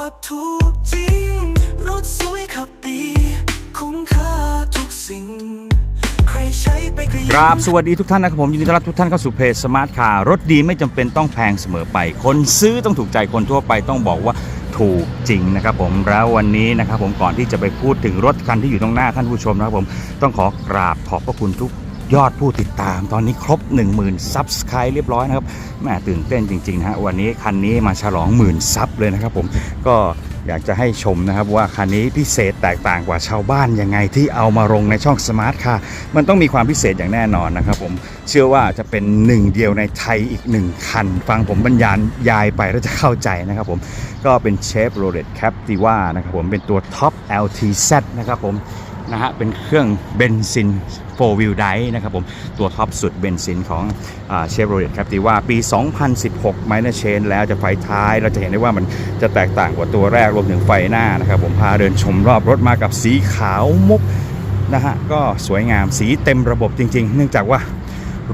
ว่าถูกจริง รถสวยขับดี คุ้มค่าทุกสิ่ง ใครใช้ไปก็ยิ้มครับ สวัสดีทุกท่านนะครับผมยินดีต้อนรับทุกท่านเข้าสู่เพจสมาร์ทคาร์รถดีไม่จำเป็นต้องแพงเสมอไป คนซื้อต้องถูกใจคนทั่วไปต้องบอกว่าถูกจริงนะครับผมแล้ววันนี้นะครับผมก่อนที่จะไปพูดถึงรถคันที่อยู่ตรงหน้าท่านผู้ชมนะครับผมต้องขอกราบขอบพระคุณทุก ยอดผู้ติดตามตอนนี้ครบ 10,000ซับสไครต์เรียบร้อยนะครับแม่ตื่นเต้นจริงๆนะฮะวันนี้คันนี้มาฉลองหมื่นซับเลยนะครับผมก็อยากจะให้ชมนะครับว่าคันนี้พิเศษแตกต่างกว่าชาวบ้านยังไงที่เอามาลงในช่องสมาร์ทคาร์มันต้องมีความพิเศษอย่างแน่นอนนะครับผมเชื่อว่าจะเป็นหนึ่งเดียวในไทยอีกหนึ่งคัน ฟังผมบรรยายยายไปแล้วจะเข้าใจนะครับผมก็เป็นเชฟโรเลตแคปติว่านะครับผมเป็นตัวท็อป LTZ นะครับผม นะฮะ เป็นเครื่องเบนซิน4 wheel drive นะครับผม ตัวท็อปสุดเบนซินของเชฟโรเลตแคปติว่าปี 2016 ไมเนอร์เชนแล้วจะไฟท้าย เราจะเห็นได้ว่ามันจะแตกต่างกว่าตัวแรกรวมถึงไฟหน้านะครับผมพาเดินชมรอบรถมากับสีขาวมุกนะฮะ ก็สวยงามสีเต็มระบบจริง ๆ เนื่องจากว่า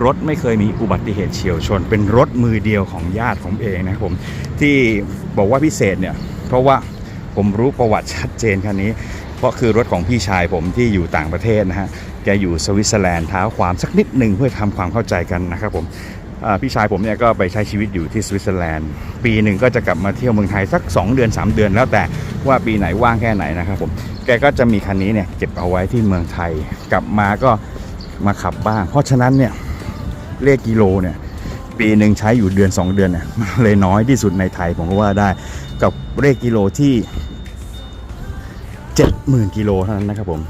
รถไม่เคยมีอุบัติเหตุเฉียวชน เป็นรถมือเดียวของญาติผมเองนะครับผมที่บอกว่าพิเศษเนี่ยเพราะว่าผมรู้ประวัติชัดเจนคันนี้ เพราะคือรถของพี่ชายผมที่อยู่ต่างประเทศนะฮะแกอยู่สวิตเซอร์แลนด์เท้าความสักนิดหนึ่งเพื่อทำความเข้าใจกันนะครับผมพี่ชายผมเนี่ยก็ไปใช้ชีวิตอยู่ที่สวิตเซอร์แลนด์ปีหนึ่งก็จะกลับมาเที่ยวเมืองไทยสัก 2 เดือน 3 เดือนแล้วแต่ว่าปีไหนว่างแค่ไหนนะครับผมแกก็จะมีคันนี้เนี่ยเก็บเอาไว้ที่เมืองไทย กลับมาก็มาขับบ้าง เพราะฉะนั้นเนี่ยเลขกิโลเนี่ยปีหนึ่งใช้อยู่เดือน 2 เดือนเนี่ยมันเลยน้อยที่สุดในไทยผมก็ว่าได้ กับเลขกิโลที่ 70,000กิโลเท่านั้นนะครับผม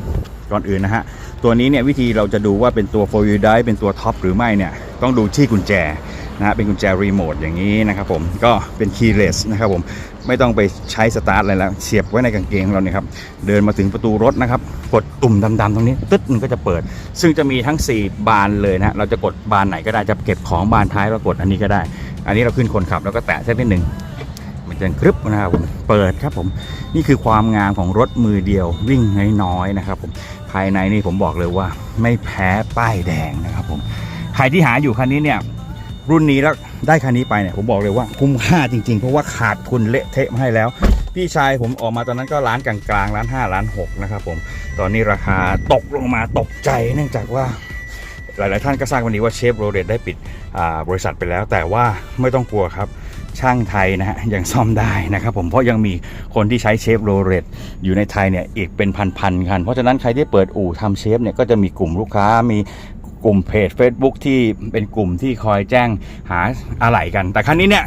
ก่อนอื่นนะฮะ ตัวนี้เนี่ยวิธีเราจะดูว่าเป็นตัว4 wheel drive เป็นตัวท็อปหรือไม่เนี่ย ต้องดูที่กุญแจนะฮะเป็นกุญแจรีโมทอย่างนี้นะครับผมก็เป็น keyless นะครับผมไม่ต้องไปใช้สตาร์ทอะไรแล้ว เสียบไว้ในกางเกงของเราเนี่ยครับ เดินมาถึงประตูรถนะครับ กดตุ่มดำๆตรงนี้ ตึ๊ดมันก็จะเปิด ซึ่งจะมีทั้ง 4 บานเลยนะเราจะกดบานไหนก็ได้จะเก็บของบานท้ายเรากดอันนี้ก็ได้ อันนี้เราขึ้นคนขับแล้วก็แตะสักนิดหนึ่ง มันจะกรึบนะครับผมเปิดครับผมนี่คือความงามของรถมือเดียววิ่งน้อยๆนะครับผมภายในนี่ผมบอกเลยว่า ไม่แพ้ป้ายแดงนะครับผมใครที่หาอยู่คันนี้เนี่ยรุ่นนี้แล้วได้คันนี้ไปเนี่ยผมบอกเลยว่าคุ้มค่าจริงๆ เพราะว่าขาดทุนเละเทะมาให้แล้ว พี่ชายผมออกมาตอนนั้นก็ร้านกลางๆร้าน5ร้าน6นะครับผมตอนนี้ราคาตกลงมาตกใจเนื่องจากว่าหลาย ๆ ท่านก็ทราบวันนี้ว่าเชฟโรเลตได้ปิดบริษัทไปแล้ว แต่ว่าไม่ต้องกลัวครับ ช่างไทยนะฮะยังซ่อมได้นะครับผมเพราะยังมีคนที่ใช้เชฟโรเลตอยู่ในไทยเนี่ยอีกเป็นพันๆคัน เพราะฉะนั้นใครที่เปิดอู่ทำเชฟเนี่ยก็จะมีกลุ่มลูกค้ามีกลุ่มเพจ Facebook ที่เป็นกลุ่มที่คอยแจ้งหาอะไหล่กัน แต่คันนี้เนี่ย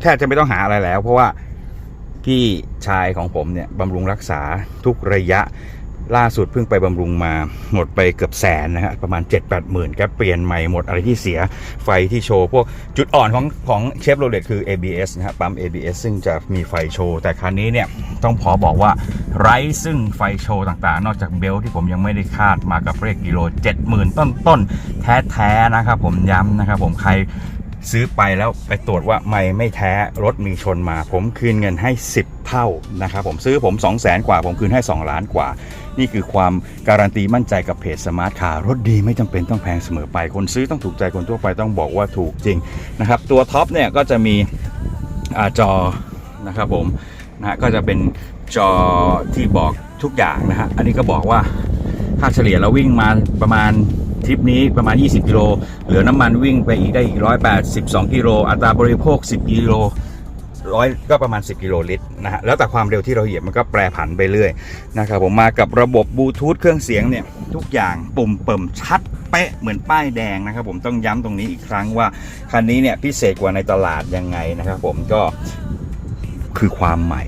แทบจะไม่ต้องหาอะไรแล้ว เพราะว่าพี่ชายของผมเนี่ยบำรุงรักษาทุกระยะ ล่าสุดเพิ่งไปบำรุงมาหมดไปเกือบแสนนะฮะประมาณ 7 8หมื่นแกเปลี่ยนใหม่หมดอะไรที่เสียไฟที่โชว์พวกจุดอ่อนของของเชฟโรเลตคือ ABS นะฮะปั๊ม ABS ซึ่งจะมีไฟโชว์ แต่คันนี้เนี่ยต้องขอบอกว่าไร้ซึ่งไฟโชว์ต่างๆ นอกจากเบลที่ผมยังไม่ได้คาดมากับเลขกิโล 70,000 ต้นๆ แท้ๆนะครับผมย้ำนะครับผมใครซื้อไปแล้วไปตรวจว่าไม่ไม่แท้รถมีชนมา ผมคืนเงินให้ 10 เท่านะครับผมซื้อผม 2 0 0แสนกว่า ผมคืนให้ 2 ล้านกว่า นี่คือความการันตีมั่นใจกับเพจสมาร์ทคาร์รถดีไม่จำเป็นต้องแพงเสมอไป คนซื้อต้องถูกใจคนทั่วไปต้องบอกว่าถูกจริงนะครับตัวท็อปเนี่ยก็จะมีอจอนะครับผมนะฮะก็จะเป็นจอที่บอกทุกอย่างนะฮะอันนี้ก็บอกว่าค่าเฉลี่ยเราวิ่งมาประมาณทริปนี้ประมาณ 20 กิโล เหลือน้ำมันวิ่งไปอีกได้อีก 182 กิโล อัตราบริโภค 10 กิโล ร้อยก็ประมาณ 10 กิโลลิตรนะฮะแล้วแต่ความเร็วที่เราเหยียบมันก็แปรผันไปเรื่อยนะครับผมมากับระบบบลูทูธเครื่องเสียงเนี่ยทุกอย่างปุ่มเปิ่มชัดเป๊ะเหมือนป้ายแดงนะครับผมต้องย้ำตรงนี้อีกครั้งว่าคันนี้เนี่ยพิเศษกว่าในตลาดยังไงนะครับผมก็คือความใหม่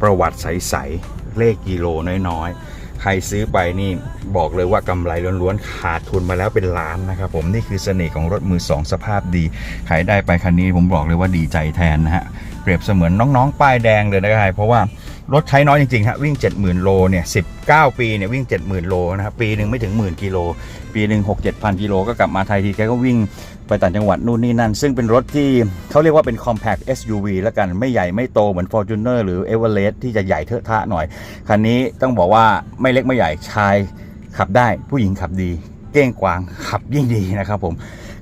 ประวัติใสๆเลขกิโลน้อยๆใครซื้อไปนี่บอกเลยว่ากำไรล้วนๆขาดทุนมาแล้วเป็นล้านนะครับผมนี่คือเสน่ห์ของรถมือสองสภาพดีใครได้ไปคันนี้ผมบอกเลยว่าดีใจแทนนะฮะ เปรียบเสมือนน้องๆ ป้ายแดงเลยนะครับเพราะว่ารถใช้น้อยจริงๆฮะวิ่ง 70,000 โลเนี่ย19 ปีเนี่ยวิ่ง 70,000 โลนะครับปีหนึ่งไม่ถึงหมื่นกิโล ปีหนึ่ง6 7 0 0 0 กิโลก็กลับมาไทยทีแกก็วิ่งไปต่างจังหวัดนู่นนี่นั่น ซึ่งเป็นรถที่เขาเรียกว่าเป็น compact SUV แล้วกันไม่ใหญ่ไม่โตเหมือน Fortuner หรือ Everest ที่จะใหญ่เทอะทะหน่อย คันนี้ต้องบอกว่าไม่เล็กไม่ใหญ่ชายขับได้ผู้หญิงขับดี เก้งกวางขับยิ่งดีนะครับผม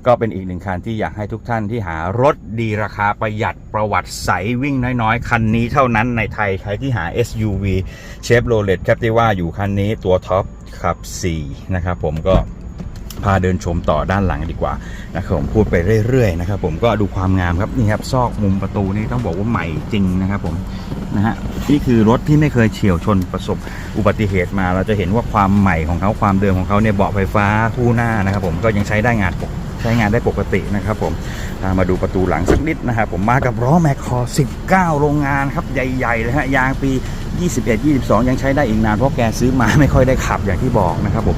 ก็เป็นอีกหนึ่งคันที่อยากให้ทุกท่านที่หารถดีราคาประหยัดประวัติใสวิ่งน้อยๆ คันนี้เท่านั้นในไทยใครที่หา SUV Chevrolet Captiva อยู่คันนี้ตัวท็อปขับ 4 นะครับผมก็พาเดินชมต่อด้านหลังดีกว่านะครับผมพูดไปเรื่อยๆนะครับผมก็ดูความงามครับนี่ครับซอกมุมประตูนี่ต้องบอกว่าใหม่จริงนะครับผมนะฮะนี่คือรถที่ไม่เคยเฉียวชนประสบอุบัติเหตุมา เราจะเห็นว่าความใหม่ของเขาความเดิมของเขาเนี่ยเบาะไฟฟ้าคู่หน้านะครับผมก็ยังใช้ได้งานปก ใช้งานได้ปกตินะครับผมมาดูประตูหลังสักนิดนะครับผมมากับล้อแมคคอร์19 โรงงานครับใหญ่ๆเลยฮะยางปี 21 22 ยังใช้ได้อีกนานเพราะแกซื้อมาไม่ค่อยได้ขับอย่างที่บอกนะครับผม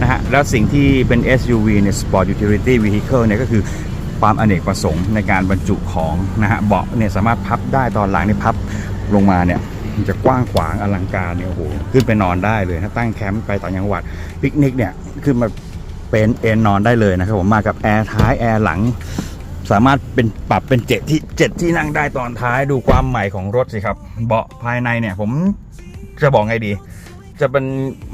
นะฮะแล้วสิ่งที่เป็น SUV เนี่ย Sport Utility Vehicle เนี่ยก็คือความอเนกประสงค์ในการบรรจุของนะฮะเบาะเนี่ยสามารถพับได้ตอนหลังเนี่ยพับลงมาเนี่ยจะกว้างขวางอลังการเนี่ยโอ้โหขึ้นไปนอนได้เลยถ้าตั้งแคมป์ไปต่างจังหวัดปิกนิกเนี่ยขึ้นมา เป็นเอนนอนได้เลยนะครับผมมากับแอร์ท้ายแอร์หลัง สามารถเป็นปรับเป็นเจ็ดที่เจ็ดที่นั่งได้ตอนท้ายดูความใหม่ของรถสิครับ เบาะภายในเนี่ยผมจะบอกไงดี จะเป็น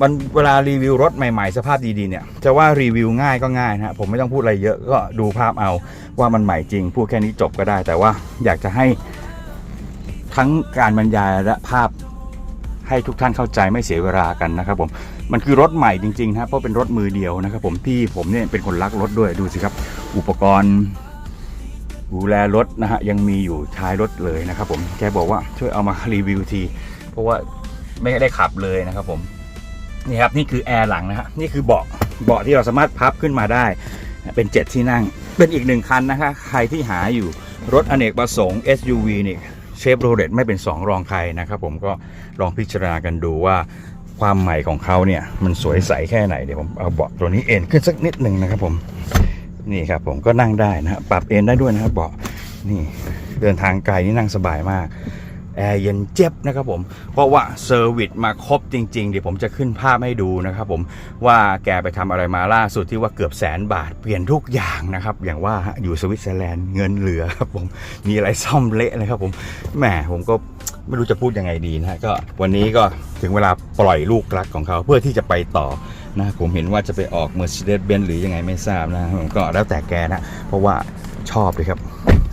มันเวลารีวิวรถใหม่ๆ สภาพดีๆเนี่ยจะว่ารีวิวง่ายก็ง่ายนะฮะผมไม่ต้องพูดอะไรเยอะก็ดูภาพเอาว่ามันใหม่จริง พูดแค่นี้จบก็ได้ แต่ว่าอยากจะให้ทั้งการบรรยายและภาพให้ทุกท่านเข้าใจไม่เสียเวลากันนะครับผม มันคือรถใหม่จริงๆนะเพราะเป็นรถมือเดียวนะครับผมที่ผมเนี่ยเป็นคนรักรถด้วยดูสิครับ อุปกรณ์ดูแลรถนะฮะยังมีอยู่ท้ายรถเลยนะครับผมแกบอกว่าช่วยเอามารีวิวที เพราะว่าไม่ได้ขับเลยนะครับผมนี่ครับนี่คือแอร์หลังนะฮะนี่คือเบาะเบาะที่เราสามารถพับขึ้นมาได้ เป็นเจ็ดที่นั่ง เป็นอีกหนึ่งคันนะคะใครที่หาอยู่รถอเนกประสงค์ SUV นี่เชฟโรเลตไม่เป็นสองรองใครนะครับผมก็ลองพิจารณากันดูว่า ความใหม่ของเขาเนี่ยมันสวยใสแค่ไหนเดี๋ยวผมเอาเบาะตัวนี้เอ็นขึ้นสักนิดหนึ่งนะครับผมนี่ครับผมก็นั่งได้นะฮะปรับเอ็นได้ด้วยนะครับเบาะนี่เดินทางไกลนี่นั่งสบายมากแอร์เย็นเจ็บนะครับผมเพราะว่าเซอร์วิสมาครบจริง ๆ เดี๋ยวผมจะขึ้นภาพให้ดูนะครับผมว่าแกไปทำอะไรมาล่าสุดที่ว่าเกือบแสนบาท เปลี่ยนทุกอย่างนะครับ อย่างว่าอยู่สวิตเซอร์แลนด์เงินเหลือครับผมมีอะไรซ่อมเละเลยครับผมแหมผมก็ ไม่รู้จะพูดยังไงดีนะฮะก็วันนี้ก็ถึงเวลาปล่อยลูกรักของเขาเพื่อที่จะไปต่อนะผมเห็นว่าจะไปออก Mercedes-Benz หรือยังไงไม่ทราบนะผมก็แล้วแต่แกนะ เพราะว่าชอบเลยครับ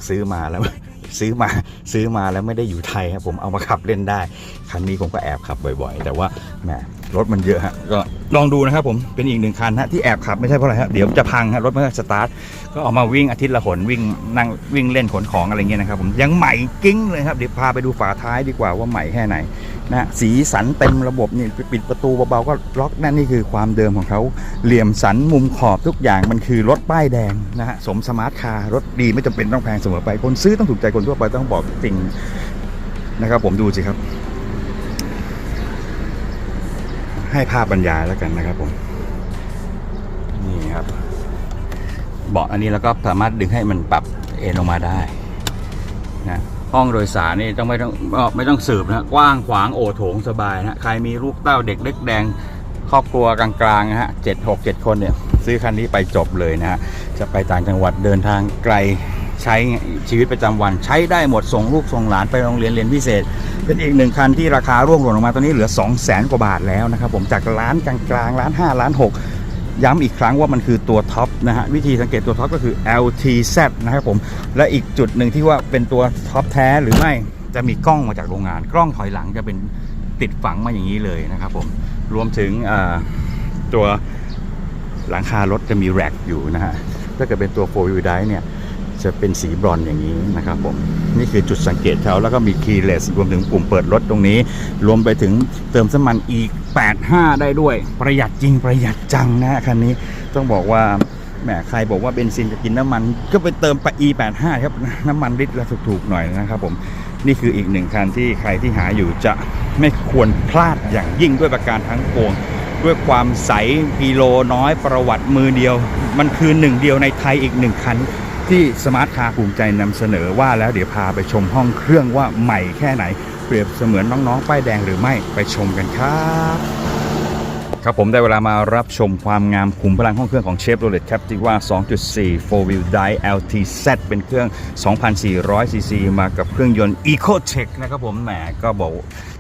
ซื้อมาแล้วซื้อมาซื้อมาแล้วไม่ได้อยู่ไทยครับผมเอามาขับเล่นได้ คันนี้ผมก็แอบขับบ่อยๆ แต่ว่าแหม รถมันเยอะฮะก็ลองดูนะครับผมเป็นอีกหนึ่งคันฮะที่แอบขับไม่ใช่เพราะอะไรฮะเดี๋ยวจะพังฮะรถไม่ได้สตาร์ทก็ออกมาวิ่งอาทิตย์ละหนวิ่งนั่งวิ่งเล่นขนของอะไรเงี้ยนะครับผมยังใหม่กิ้งเลยครับเดี๋ยวพาไปดูฝาท้ายดีกว่าว่าใหม่แค่ไหนนะสีสันเต็มระบบนี่ปิดประตูเบาๆก็ล็อกแน่นนี่คือความเดิมของเขาเหลี่ยมสันมุมขอบทุกอย่างมันคือรถป้ายแดงนะฮะสมสมาร์ทคาร์รถดีไม่จำเป็นต้องแพงเสมอไปคนซื้อต้องถูกใจคนทั่วไปต้องบอกจริงนะครับผมดูสิครับ ให้ภาพบรรยายแล้วกันนะครับผม นี่ครับ เบาะอันนี้แล้วก็สามารถดึงให้มันปรับเอ็นลงมาได้นะห้องโดยสารนี่ต้องไม่ต้องไม่ต้องสืบนะกว้างขวางโอโถงสบายนะใครมีลูกเต้าเด็กเล็กแดงครอบครัวกลางๆนะฮะเจ็ดหกเจ็ดคนเนี่ย ซื้อคันนี้ไปจบเลยนะฮะจะไปต่างจังหวัดเดินทางไกล ใช้ชีวิตประจำวัน ใช้ได้หมดส่งลูกส่งหลานไปโรงเรียนเรียนพิเศษ เป็นอีกหนึ่งคันที่ราคาร่วงหล่นลงมาตอนนี้เหลือ 2 0 0แสนกว่าบาทแล้วนะครับผมจากล้านกลางๆล้าน5ล้าน6 ย้ำอีกครั้งว่ามันคือตัวท็อปนะฮะวิธีสังเกตตัวท็อปก็คือ LTZ นะครับผมและอีกจุดหนึ่งที่ว่าเป็นตัวท็อปแท้หรือไม่จะมีกล้องมาจากโรงงาน กล้องถอยหลังจะเป็นติดฝังมาอย่างนี้เลยนะครับผมรวมถึงตัวหลังคารถจะมีแร็กอยู่นะฮะถ้าเกิดเป็นตัว4 wheel drive เนี่ย จะเป็นสีบรอนอย่างนี้นะครับผมนี่คือจุดสังเกตเขาแล้วก็มีคีย์เลสรวมถึงปุ่มเปิดรถตรงนี้ รวมไปถึงเติมน้ำมันอีก 85 ได้ด้วย ประหยัดจริงประหยัดจังนะคันนี้ต้องบอกว่าแหมใครบอกว่าเบนซินจะกินน้ำมัน ก็ไปเติมไป E85 ครับน้ำมันลิตรละถูกๆหน่อยนะครับผมนี่คืออีกหนึ่งคันที่ใครที่หาอยู่จะไม่ควรพลาดอย่างยิ่งด้วยประการทั้งปวงด้วยความใสกิโลน้อยประวัติมือเดียว มันคือหนึ่งเดียวในไทยอีกหนึ่งคัน ที่สมาร์ทคาร์ภูมิใจนำเสนอว่าแล้วเดี๋ยวพาไปชมห้องเครื่องว่าใหม่แค่ไหน เปรียบเสมือนน้องๆป้ายแดงหรือไม่ไปชมกันครับครับผมได้เวลามารับชมความงามขุมพลังห้องเครื่องของเชฟโรเลตแคปติว่า 2.4 4 wheel drive LTZ เป็นเครื่อง 2,400 cc มากับเครื่องยนต์ EcoTech นะครับผมแหมก็บอก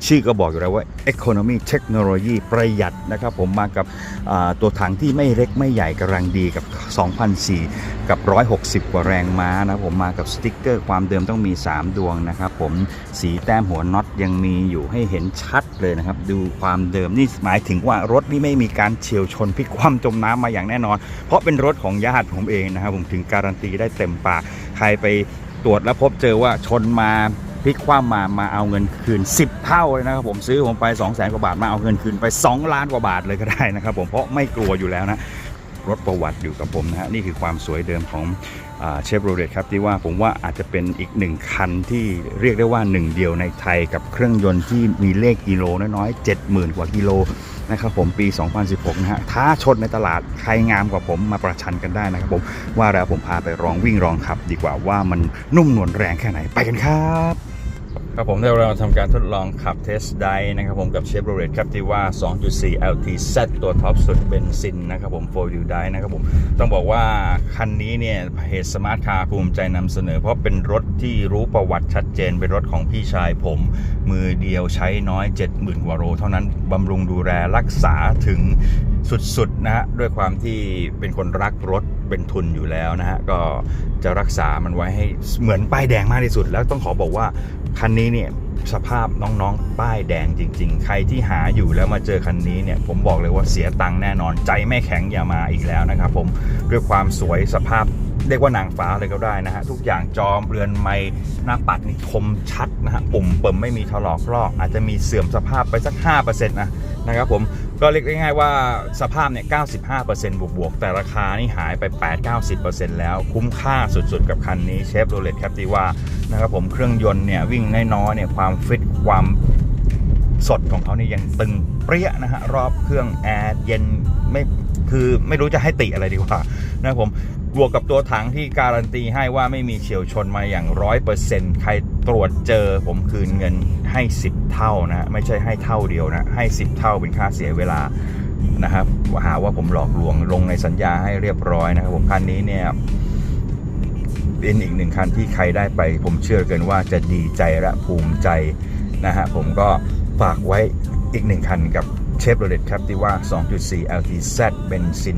ชื่อก็บอกอยู่แล้วว่า Economy Technology ประหยัดนะครับผมมากับตัวถังที่ไม่เล็กไม่ใหญ่กำลังดีกับ2,400กับ 160 กว่าแรงม้านะผมมากับสติ๊กเกอร์ความเดิมต้องมี 3 ดวงนะครับผมสีแต้มหัวน็อตยังมีอยู่ให้เห็นชัดเลยนะครับ ดูความเดิมนี่หมายถึงว่ารถนี่ไม่มีการเฉียวชนพลิกคว่ำจมน้ำมาอย่างแน่นอน เพราะเป็นรถของญาติผมเองนะครับผมถึงการันตีได้เต็มปากใครไปตรวจแล้วพบเจอว่าชนมา พลิกคว่ำมามาเอาเงินคืน 10 เท่าเลยนะครับผมซื้อผมไป 2 0 0แสนกว่าบาทมาเอาเงินคืนไป 2 ล้านกว่าบาทเลยก็ได้นะครับผมเพราะไม่กลัวอยู่แล้วนะรถประวัติอยู่กับผมนะฮะนี่คือความสวยเดิมของเชฟโรเลตครับที่ว่าผมว่าอาจจะเป็นอีกหนึ่งคันที่เรียกได้ว่าหนึ่งเดียวในไทยกับเครื่องยนต์ที่มีเลขกิโลน้อยๆ70,000 กว่ากิโลนะครับผมปี 2016 นะฮะท้าชนในตลาดใครงามกว่าผมมาประชันกันได้นะครับผมว่าแล้วผมพาไปลองวิ่งลองขับ ดีกว่าว่ามันนุ่มนวลแรงแค่ไหนไปกันครับ ครับผมได้เราทำการทดลองขับเทสไดนะครับผมกับ Chevrolet Captiva 2.4 LTZ ตัวท็อปสุดเบนซินนะครับผม 4 wheel drive นะครับผม ต้องบอกว่า คันนี้เนี่ยเพจสมาร์ทคาร์ภูมิใจนำเสนอ เพราะเป็นรถที่รู้ประวัติชัดเจน เป็นรถของพี่ชายผม มือเดียวใช้น้อย 70,000กว่าโลเท่านั้นบำรุงดูแลรักษาถึงสุดๆนะฮะด้วยความที่เป็นคนรักรถเป็นทุนอยู่แล้วนะฮะก็จะรักษามันไว้ให้เหมือนป้ายแดงมากที่สุด แล้วต้องขอบอกว่า คันนี้เนี่ยสภาพน้องๆ ป้ายแดงจริง ๆ ใครที่หาอยู่แล้วมาเจอคันนี้เนี่ย ผมบอกเลยว่าเสียตังค์แน่นอน ใจไม่แข็งอย่ามาอีกแล้วนะครับผมด้วยความสวยสภาพเรียกว่านางฟ้าเลยก็ได้นะฮะ ทุกอย่างจอมเรือนไม้หน้าปัดนี่คมชัดนะฮะปุ่มเปิมไม่มีถลอกลอก อาจจะมีเสื่อมสภาพไปสัก 5%นะนะครับผมก็เรียกง่ายๆว่าสภาพเนี่ย 95%บวกๆ แต่ราคานี่หายไป 8-90%แล้วคุ้มค่าสุดๆ กับคันนี้เชฟโรเลตแคปติว่า นะครับผมเครื่องยนต์เนี่ยวิ่งน้อยๆเนี่ยความฟิตความสดของเขาเนี่ยยังตึงเปรี้ยนะฮะรอบเครื่องแอร์เย็นไม่คือไม่รู้จะให้ติอะไรดีกว่านะครับผมบวกกับตัวถังที่การันตีให้ว่าไม่มีเฉียวชนมาอย่างร้อยเปอร์เซ็นต์ใครตรวจเจอผมคืนเงินให้ 10 เท่านะฮะไม่ใช่ให้เท่าเดียวนะให้ 10 เท่าเป็นค่าเสียเวลานะครับหาว่าผมหลอกลวงลงในสัญญาให้เรียบร้อยนะครับผมคันนี้เนี่ย เป็นอีกหนึ่งคันที่ใครได้ไป ผมเชื่อเกินว่าจะดีใจและภูมิใจนะฮะผมก็ฝากไว้อีกหนึ่งคันกับเชฟโรเลตครับที่ว่า 2.4 LTZ เบนซิน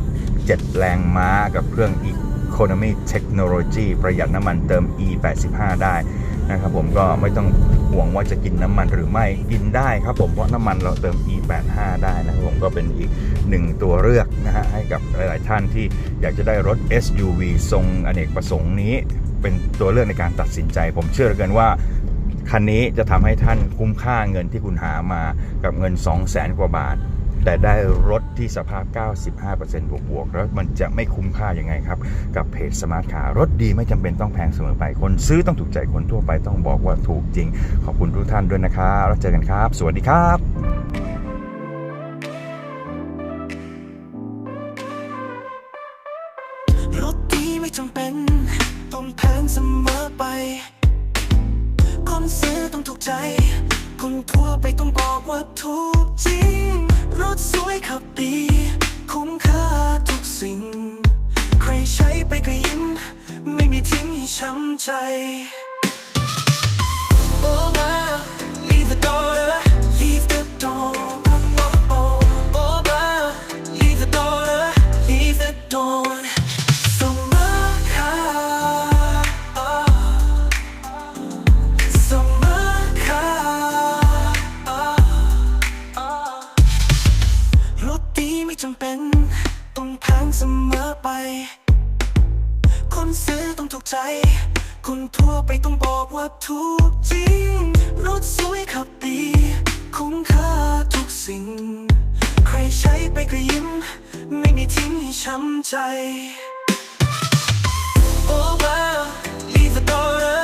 267 แรงม้ากับเครื่อง Economy Technology ประหยัดน้ำมันเติม E85 ได้ นะครับผมก็ไม่ต้องห่วงว่าจะกินน้ำมันหรือไม่กินได้ครับผมเพราะน้ำมันเราเติม E85 ได้นะครับผมก็เป็นอีกหนึ่งตัวเลือกนะฮะให้กับหลาย ๆ ท่านที่อยากจะได้รถ SUV ทรงอเนกประสงค์นี้ เป็นตัวเลือกในการตัดสินใจ ผมเชื่อเหลือเกินว่าคันนี้จะทำให้ท่านคุ้มค่าเงินที่คุณหามากับเงิน 2 0 0แสนกว่าบาท แต่ได้รถที่สภาพ 95%บวกบวกๆแล้วมันจะไม่คุ้มค่ายังไงครับ กับเพจสมาร์ทคาร์รถดีไม่จำเป็นต้องแพงเสมอไป คนซื้อต้องถูกใจคนทั่วไปต้องบอกว่าถูกจริง ขอบคุณทุกท่านด้วยนะครับแล้วเจอกันครับ สวัสดีครับจำเป็นต้องแพงเสมอไป คนซื้อต้องถูกใจ คนทั่วไปต้องบอกว่าถูกจริง รถสวยขับดี คุ้มค่าทุกสิ่ง ใครใช้ไปก็ยิ้ม ไม่มีทิ้งให้ช้ำใจ ถูกจริง รถสวยขับดี คุ้มค่าทุกสิ่ง ใครใช้ไปก็ยิ้ม ไม่มีทิ้งให้ช้ำใจ Oh wow, leave the door